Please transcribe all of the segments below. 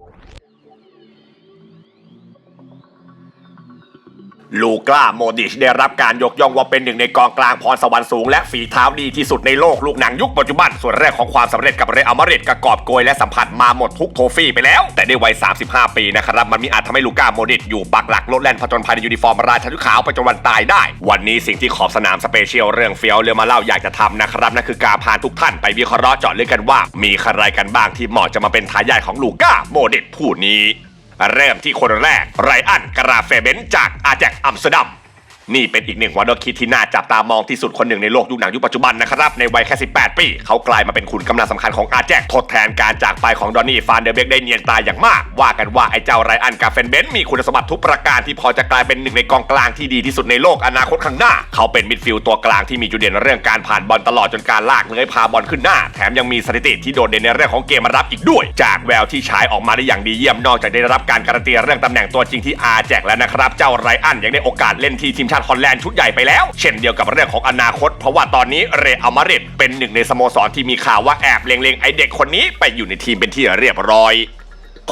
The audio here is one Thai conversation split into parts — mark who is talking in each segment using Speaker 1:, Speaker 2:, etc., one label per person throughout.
Speaker 1: Thank you. ลูก้าโมดิชได้รับการยกย่องว่าเป็นหนึ่งในกองกลางพรสวรรค์สูง และฝีเท้าดีที่สุดในโลกลูกหนังยุคปัจจุบัน ส่วนแรกของความสำเร็จกับเรอัลมาดริดกระกอบโกยและสัมผัสมาหมดทุกโทฟี่ไปแล้ว แต่ในวัย 35 ปีนะครับ มันมีอาจทำให้ลูก้าโมดิชอยู่ปักหลักโลดแล่นผจญภัยในยูนิฟอร์มราชาชุดขาวไปจนวันตายได้ วันนี้สิ่งที่ขอบสนามสเปเชียลเรื่องเฟี้ยวเรือมาเล่าอยากจะทำนะครับนั่นคือการพาทุกท่านไปวิเคราะห์เจาะลึกกันว่า มีใครกันบ้างที่เหมาะจะมาเป็นทายาทของลูก้าโมดิชผู้นี้ เริ่มที่คนแรกไรอันกราเฟเบนจากอาแจกอัมสเตอร์ดัม นี่เป็นอีกหนึ่งวอร์ดคิดที่น่าจับตามองที่สุดคนหนึ่งในโลกยุคหนังยุคปัจจุบันนะครับ ในวัยแค่ 18 ปี เขากลายมาเป็นขุนกำลังสำคัญของอาแจกทดแทนการจากไปของดอนนี่ฟานเดอร์เบกได้เนียนตายอย่างมาก ว่ากันว่าไอ้เจ้าไรอันกาเฟนเบนมีคุณสมบัติทุกประการที่พอจะกลายเป็นหนึ่งในกองกลางที่ดีที่สุดในโลกอนาคตข้างหน้า เขาเป็นมิดฟิลด์ตัวกลางที่มีจุดเด่นเรื่องการผ่านบอลตลอดจนการลากเลื้อยพาบอลขึ้นหน้า แถมยังมีสถิติที่โดดเด่นในเรื่องของเกมรับอีกด้วย จากแววที่ฉายออกมาได้อย่างดีเยี่ยมนอกจากได้รับการการันตีเรื่องตำแหน่งตัวจริงที่อาแจกแล้วนะครับเจ้าไรอันยังได้โอกาสเล่นที่ทีมชาติฮอลแลนด์ชุดใหญ่ไปแล้ว เช่นเดียวกับเรื่องของอนาคต เพราะว่าตอนนี้เรอัลมาดริดเป็นหนึ่งในสโมสรที่มีข่าวว่าแอบเล็งๆไอเด็กคนนี้ไปอยู่ในทีมเป็นที่เรียบร้อย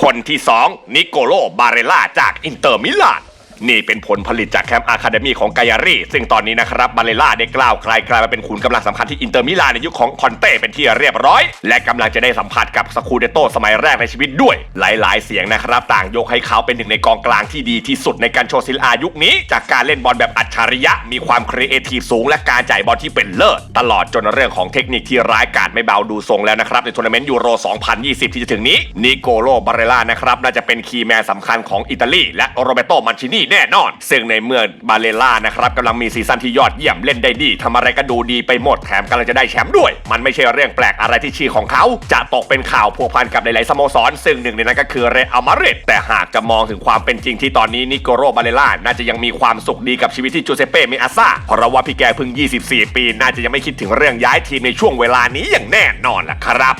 Speaker 1: คนที่ 2 นิโกโลบาเรล่าจากอินเตอร์มิลาน นี่เป็นผลผลิตจากแคมป์อะคาเดมีของกายารีซึ่งตอนนี้นะครับบาเรล่าได้กล่าวใครกลายมาเป็นขุนกำลังสำคัญที่อินเตอร์มิลานในยุคของคอนเต้เป็นที่เรียบร้อย และกำลังจะได้สัมผัสกับสคูเดโตสมัยแรกในชีวิตด้วย หลาย ๆ เสียงนะครับ ต่างยกให้เขาเป็นหนึ่งในกองกลางที่ดีที่สุดในการโชว์ศิลอายุคนี้ จากการเล่นบอลแบบอัจฉริยะ มีความครีเอทีฟสูงและการจ่ายบอลที่เป็นเลิศตลอดจนเรื่องของเทคนิคที่ร้ายกาจไม่เบาดูทรงแล้วนะครับในทัวร์นาเมนต์ยูโร 2020 ที่จะถึงนี้นิโกโลบาเรล่านะครับน่าจะเป็นคีย์แมนสำคัญของอิตาลีและโรเบโตมันชินีแน่นอน ซึ่งในเมื่อบาเรล่านะครับกำลังมีซีซั่นที่ยอดเยี่ยมเล่นได้ดีทำอะไรก็ดูดีไปหมดแถมกำลังจะได้แชมป์ด้วย มันไม่ใช่เรื่องแปลกอะไรที่ชื่อของเขา จะตกเป็นข่าวพัวพันกับหลายๆสโมสร ซึ่งหนึ่งในนั้นก็คือเรอัลมาดริดแต่หากจะมองถึงความเป็นจริงที่ตอนนี้นิโกโรบาเรล่าน่าจะยังมีความสุขดีกับชีวิตที่จูเซเป้เมอาซาเพราะว่าพี่แกเพิ่ง 24 ปี น่าจะยังไม่คิดถึงเรื่องย้ายทีมในช่วงเวลานี้อย่างแน่นอนล่ะครับ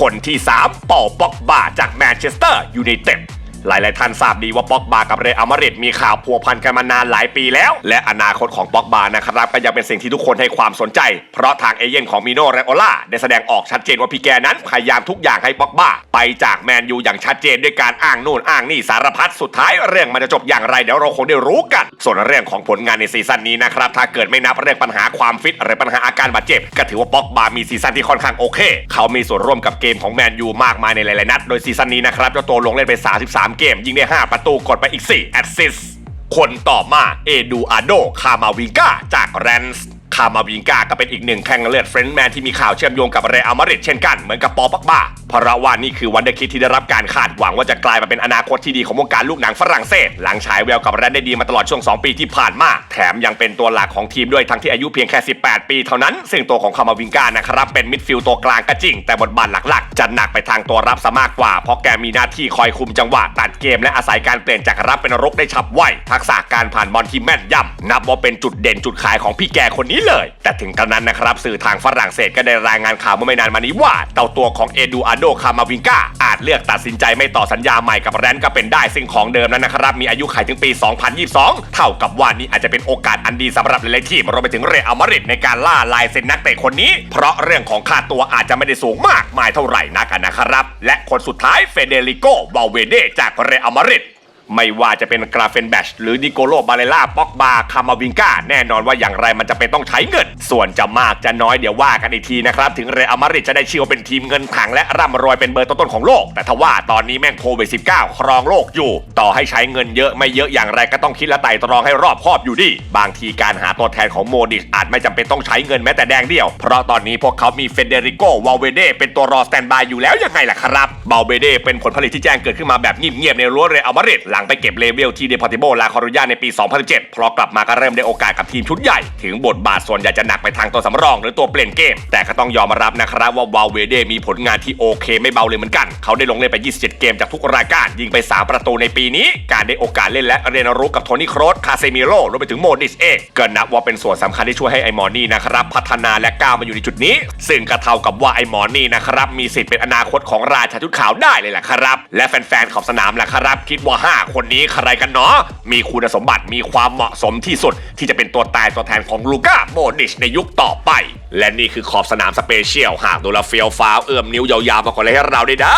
Speaker 1: คนที่3ปอป็อกบาจากแมนเชสเตอร์ยูไนเต็ด หลายๆท่านทราบดีว่าป็อกบากับเรอัลมาดริดมีข่าวพัวพันกันมานานหลายปีแล้ว และอนาคตของป็อกบานะครับก็ยังเป็นสิ่งที่ทุกคนให้ความสนใจ เพราะทางเอเย่นของมิโนเรโอล่าได้แสดงออกชัดเจนว่าพี่แกนั้นพยายามทุกอย่างให้ป็อกบาไปจากแมนยูอย่างชัดเจนด้วยการอ้างนู่นอ้างนี่สารพัดสุดท้ายเรื่องมันจะจบอย่างไรเดี๋ยวเราคงได้รู้กัน ส่วนเรื่องของผลงานในซีซั่นนี้นะครับถ้าเกิดไม่นับเรื่องปัญหาความฟิตหรือปัญหาอาการบาดเจ็บ ก็ถือว่าป็อกบามีซีซั่นที่ค่อนข้างโอเค เขามีส่วนร่วมกับเกมของแมนยูมากมายในหลายๆนัด โดยซีซั่นนี้นะครับเจ้าตัวลงเล่นไป 33เกมยิงได้ 5 ประตูกดไปอีก 4 แอสซิส คนต่อมาเอดูอาโด คามาวิงกาจากแรนส์ คามาวิงกาก็เป็นอีกหนึ่งแข่งเลือดเฟรนด์แมนที่มีข่าวเชื่อมโยงกับเรอัลมาดริดเช่นกันเหมือนกับปอปักบาเพราะว่านี่คือวันเดอร์คิดที่ได้รับการคาดหวังว่าจะกลายมาเป็นอนาคตที่ดีของวงการลูกหนังฝรั่งเศส หลังฉายแววกับแรนได้ดีมาตลอดช่วง 2 ปีที่ผ่านมา แถมยังเป็นตัวหลักของทีมด้วยทั้งที่อายุเพียงแค่ 18 ปีเท่านั้น ซึ่งตัวของคามาวิงกานะครับเป็นมิดฟิลด์ตัวกลางก็จริง แต่บทบาทหลักๆ จะหนักไปทางตัวรับซะมากกว่า เพราะแกมีหน้าที่คอยคุมจังหวะตัดเกมและอาศัยการเปลี่ยนจากรับเป็นรุกได้ฉับไวทักษะการผ่านบอลที่แม่นยำนับว่าเป็นจุดเด่นจุดขายของพี่แกคนนี้เลย แต่ถึงกระนั้นนะครับ สื่อทางฝรั่งเศสก็ได้รายงานข่าวเมื่อไม่นานมานี้ว่าเต่าตัวของเอดูอาโดคามาวิงกาอาจเลือกตัดสินใจไม่ต่อสัญญาใหม่กับแรนก็เป็นได้ซึ่งของเดิมนั้นนะครับ มีอายุขัยถึงปี 2022 เท่ากับว่านี่อาจจะเป็นโอกาสอันดีสำหรับหลายๆทีมรวมไปถึงเรอัลมาดริดในการล่าลายเซ็นนักเตะคนนี้ เพราะเรื่องของค่าตัวอาจจะไม่ได้สูงมากมายเท่าไหร่นักนะครับ และคนสุดท้ายเฟเดริโกวาเวเดจากเรอัลมาดริด ไม่ว่าจะเป็นกราเฟนแบชหรือนิโกโลบาเลล่าป็อกบาคามาวิงกาแน่นอนว่าอย่างไรมันจะเป็นต้องใช้เงิน ส่วนจะมากจะน้อยเดี๋ยวว่ากันอีกทีนะครับ ถึงเรอัลมาดริดจะได้ชื่อว่าเป็นทีมเงินถังและร่ำรวยเป็นเบอร์ต้นๆของโลก แต่ทว่าตอนนี้แม่งโควิด 19 ครองโลกอยู่ ต่อให้ใช้เงินเยอะไม่เยอะอย่างไรก็ต้องคิดและไต่ตรองให้รอบคอบอยู่ดีบางทีการหาตัวแทนของโมดิชอาจไม่จำเป็นต้องใช้เงินแม้แต่แดงเดียว เพราะตอนนี้พวกเขามีเฟเดริโกวาลเวเดเป็นตัวรอสแตนบายอยู่แล้วยังไงล่ะครับวาลเวเดเป็นผลผลิตที่แจ้งเกิดขึ้นมาแบบเงียบๆในรั้วเรอัลมาดริดลังไปเก็บเลเวลที่เดพอติโบลาคอรุญาในปี 2017เพราะกลับมาก็เริ่มได้โอกาสกับทีมชุดใหญ่ ถึงบทบาทส่วนใหญ่จะหนักไปทางตัวสำรองหรือตัวเปลี่ยนเกม แต่ก็ต้องยอมรับนะครับว่าวาเวเดมีผลงานที่โอเคไม่เบาเลยเหมือนกัน เขาได้ลงเล่นไป 27 เกมจากทุกรายการยิงไป 3 ประตูในปีนี้ การได้โอกาสเล่นและเรียนรู้กับโทนี่โครสคาเซมิโร่รวมไปถึงโมดิสเองก็นับว่าเป็นส่วนสำคัญที่ช่วยให้ไอมอนี่นะครับพัฒนาและก้าวมาอยู่ในจุดนี้ ซึ่งก็เท่ากับว่าไอมอนี่นะครับมีสิทธิ์เป็นอนาคตของราชาชุดขาวได้เลยแหละครับ และแฟนๆของสนามล่ะครับ คิดว่า5คนนี้ใครกันเนาะมีคุณสมบัติมีความเหมาะสมที่สุด ที่จะเป็นตัวตายตัวแทนของลูก้าโมดิชในยุคต่อไป และนี่คือขอบสนามสเปเชียลหากดูแลเฟียวฟ้าวเอื้อมนิ้วยาวๆมาคนเลยให้เราได้ด้า